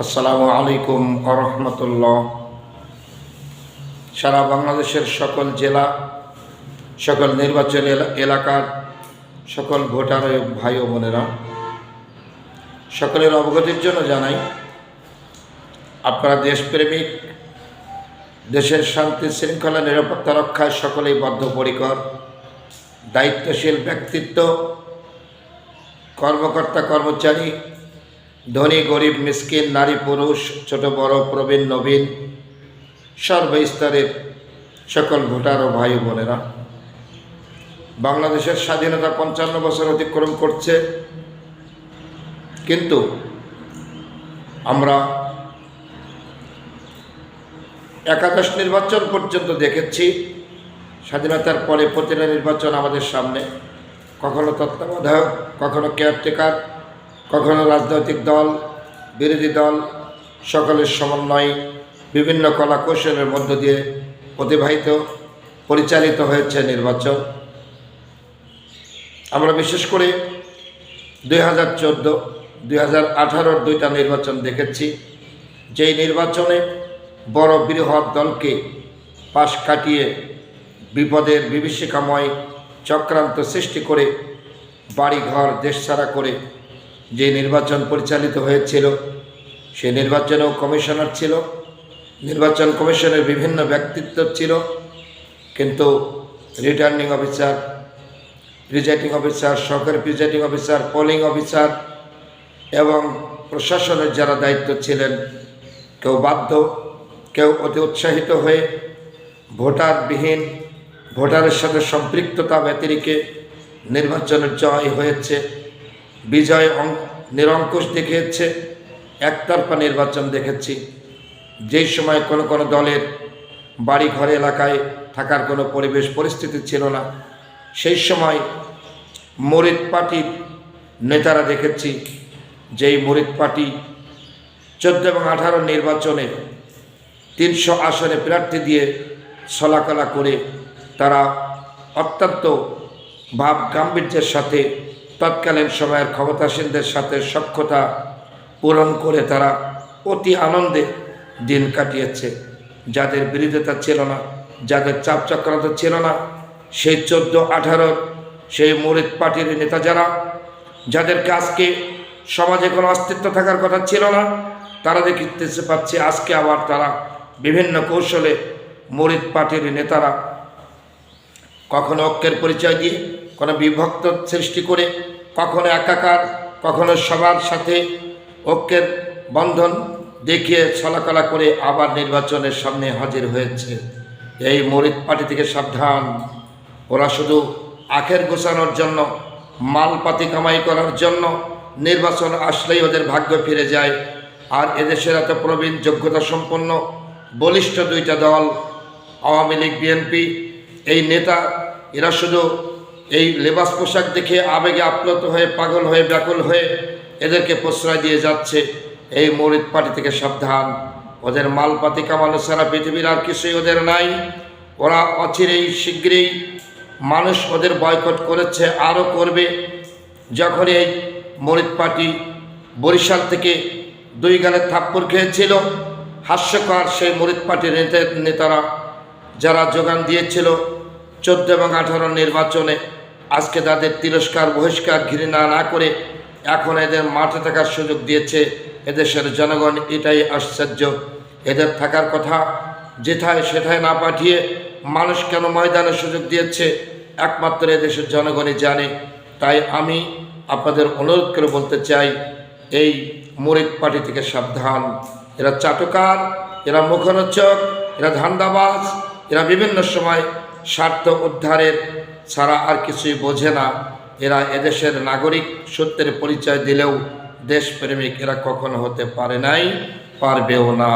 আসসালামু আলাইকুম আরহামতুল্লাহ সারা বাংলাদেশের সকল জেলা, সকল নির্বাচন এলা- এলাকার সকল ভোটার ভাই ও বোনেরা, সকলের অবগতির জন্য জানাই, আপনারা দেশপ্রেমিক, দেশের শান্তি, শৃঙ্খলা, নিরাপত্তা রক্ষায় সকলেই বদ্ধপরিকর দায়িত্বশীল ব্যক্তিত্ব, কর্মকর্তা, কর্মচারী ধনী, গরিব, মিসকিন, নারী, পুরুষ, ছোট, বড়, প্রবীণ, নবীন, সর্বস্তরের সকল ভোটার ও ভাই বোনেরা। বাংলাদেশের স্বাধীনতা পঞ্চান্ন বছর অতিক্রম করছে। কিন্তু আমরা একাদশ নির্বাচন পর্যন্ত দেখেছি। স্বাধীনতার পরে প্রতিটা নির্বাচন আমাদের সামনে। কখনো তত্ত্বাবধায়ক, কখনো কেয়ারটেকার কখনো রাজনৈতিক দল, বিরোধী দল, সকলের সমন্বয়ে বিভিন্ন কলা কৌশলের মধ্য দিয়ে অতিবাহিত, পরিচালিত হয়েছে নির্বাচন। আমরা বিশেষ করে দুই হাজার চোদ্দ, দুই হাজার আঠারোর দুইটা নির্বাচন দেখেছি। যেই নির্বাচনে বড় বৃহৎ দলকে পাশ কাটিয়ে বিপদের বিভীষিকাময় চক্রান্ত সৃষ্টি করে বাড়িঘর, দেশছাড়া করে যে নির্বাচন পরিচালিত হয়েছিল সেই নির্বাচনেও কমিশনার ছিল, নির্বাচন কমিশনের বিভিন্ন ব্যক্তিত্ব ছিল, কিন্তু রিটার্নিং অফিসার প্রিজাইডিং অফিসার সরকারি প্রিজাইডিং অফিসার পোলিং অফিসার এবং প্রশাসনের যারা দায়িত্ব ছিলেন, কেউ বাধ্য, কেউ অতি উৎসাহিত হয়ে ভোটারবিহীন, ভোটারের সাথে সম্পৃক্ততা ব্যতিরিকে নির্বাচনের জয় হয়েছে। বিজয় নিরঙ্কুশ দেখিয়েছে, একতরফা নির্বাচন দেখেছি। যেই সময় কোনো কোনো দলের বাড়ি ঘর এলাকায় থাকার কোনো পরিবেশ, পরিস্থিতি ছিল না, সেই সময় মরিদ পার্টির নেতারা দেখেছি যেই মরিদ পার্টি চোদ্দ এবং আঠারো নির্বাচনে তিনশো আসনে প্রার্থী দিয়ে ছলাকলা করে তারা অত্যন্ত ভাব গাম্ভীর্যের সাথে তৎকালীন সময়ের ক্ষমতাসীনদের সাথে সক্ষতা পূরণ করে তারা অতি আনন্দে দিন কাটিয়েছে। যাদের বিরোধিতা ছিল না, যাদের চাপ চক্রান্ত ছিল না, সেই চোদ্দ আঠারোর সেই মরিদ পার্টির নেতা যারা, যাদেরকে আজকে সমাজে কোনো অস্তিত্ব থাকার কথা ছিল না, তারা দেখতে পাচ্ছে। আজকে আবার তারা বিভিন্ন কৌশলে মরিদ পার্টির নেতারা কখনো ঐক্যের পরিচয় দিয়ে, কোনো বিভক্ত সৃষ্টি করে কখনো একাকার, কখনো সবার সাথে ঐক্যের বন্ধন দেখিয়ে ছলাকলা করে আবার নির্বাচনের সামনে হাজির হয়েছে। এই মরিদ পার্টি থেকে সাবধান। ওরা শুধু আখের গোছানোর জন্য, মালপাতি কামাই করার জন্য নির্বাচন আসলেই ওদের ভাগ্য ফিরে যায়। আর এদেশের এত প্রবীণ যোগ্যতা সম্পন্ন বলিষ্ঠ দুইটা দল, আওয়ামী লীগ, বিএনপি, এই নেতা, এরা শুধু এই লেবাস পোশাক দেখে আবেগে আপ্লুত হয়ে, পাগল হয়ে, ব্যাকুল হয়ে এদেরকে প্রশ্রয় দিয়ে যাচ্ছে এই মরিদ পার্টি থেকে সাবধান। ওদের মালপাতি কামানো ছাড়া পৃথিবীর আর কিছুই ওদের নাই। ওরা অচিরেই শীঘ্রই মানুষ ওদের বয়কট করেছে, আরও করবে। যখন এই মরিদ পার্টি বরিশাল থেকে দুই গালে থাপ্পড় খেয়েছিল, হাস্যকর সেই মরিদ পার্টির নেতা- নেতারা যারা যোগান দিয়েছিল, চোদ্দ এবং আঠারো নির্বাচনে আজকে তাদের তিরস্কার, বহিষ্কার ঘৃণা না করে এখন এদের মাঠে থাকার সুযোগ দিয়েছে। এদেশের জনগণ এটাই আশ্চর্য। এদের থাকার কথা যেথায় সেথায় না পাঠিয়ে মানুষ কেন ময়দানের সুযোগ দিয়েছে, একমাত্র এদেশের জনগণই জানে। তাই আমি আপনাদের অনুরোধ করে বলতে চাই, এই মরিদ পার্টি থেকে সাবধান। এরা চাটকার, এরা মুখরোচক, এরা ধান্দাবাজ, এরা বিভিন্ন সময় স্বার্থ উদ্ধারের ছাড়া আর কিছুই বোঝে না। এরা এদেশের নাগরিক, সত্যের পরিচয় দিলেও দেশপ্রেমিক এরা কখনো হতে পারে নাই, পারবেও না।